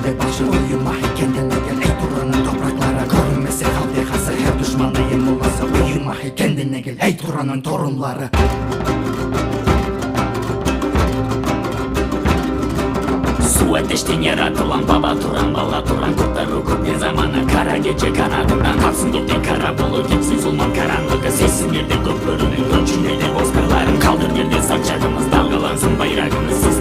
karşı Uyuma. Hey kendine gel ey Turan'ın topraklara Görünmesi fabrikası her düşmanıyım olası Uyuma. Hey kendine gel ey Turan'ın torunları. Su ateşten yaratılan baba Turan bala Turan kurtar hukuk bir zamana Kara gece kanadından. Kalsın gitti kara bulut Gitsin zulman karanlığı. Sesin girdi gökbörünün Göçün dedi bozkırların kaldır girdi saçlarımız dalgalansın bayrağımız.